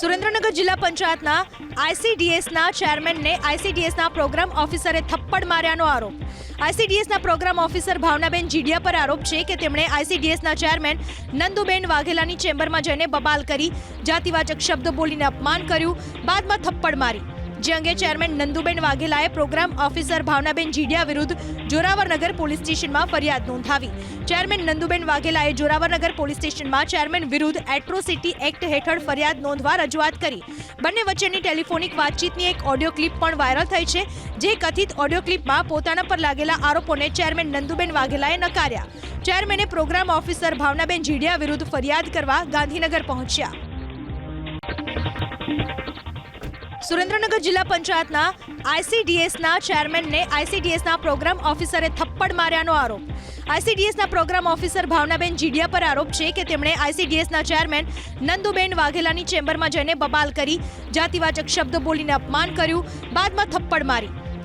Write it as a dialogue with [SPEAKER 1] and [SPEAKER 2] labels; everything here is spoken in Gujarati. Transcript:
[SPEAKER 1] સુરેન્દ્રનગર જિલ્લા પંચાયતના આઈસીડીએસના ચેરમેનને આઈસીડીએસના પ્રોગ્રામ ઓફિસરે થપ્પડ માર્યાનો આરોપ. આઈસીડીએસના પ્રોગ્રામ ઓફિસર ભાવનાબેન જીડિયા પર આરોપ છે કે તેમણે આઈસીડીએસના ચેરમેન નંદુબેન વાઘેલાની ચેમ્બરમાં જઈને બબાલ કરી જાતિવાચક શબ્દ બોલીને અપમાન કર્યું, બાદમાં થપ્પડ મારી. જે અંગે ચેરમેન નંદુબેન વાઘેલાએ પ્રોગ્રામ ઓફિસર ભાવનાબેન જીડિયા વિરુદ્ધ જોરાવરનગર પોલીસ સ્ટેશનમાં ફરિયાદ નોંધાવી. ચેરમેન નંદુબેન વાઘેલાએ જોરાવરનગર પોલીસ સ્ટેશનમાં ચેરમેન વિરુદ્ધ એટ્રોસિટી એક્ટ હેઠળ ફરિયાદ નોંધવા રજૂઆત કરી. બંને વચ્ચેની ટેલિફોનિક વાતચીતની એક ઓડિયો ક્લિપ પણ વાયરલ થઈ છે, જે કથિત ઓડિયો ક્લિપમાં પોતાના પર લાગેલા આરોપોને ચેરમેન નંદુબેન વાઘેલાએ નકાર્યા. ચેરમેને પ્રોગ્રામ ઓફિસર ભાવનાબેન જીડિયા વિરુદ્ધ ફરિયાદ કરવા ગાંધીનગર પહોંચ્યા. સુરેન્દ્રનગર જિલ્લા પંચાયતના આઈસીડીએસના ચેરમેનને આઈસીડીએસના પ્રોગ્રામ ઓફિસરે થપ્પડ માર્યાનો આરોપ. આઈસીડીએસના પ્રોગ્રામ ઓફિસર ભાવનાબેન જીડિયા પર આરોપ છે કે તેમણે આઈસીડીએસના ચેરમેન નંદુબેન વાઘેલાની ચેમ્બરમાં જઈને બબાલ કરી જાતિવાચક શબ્દ બોલીને અપમાન કર્યું, બાદમાં થપ્પડ મારી.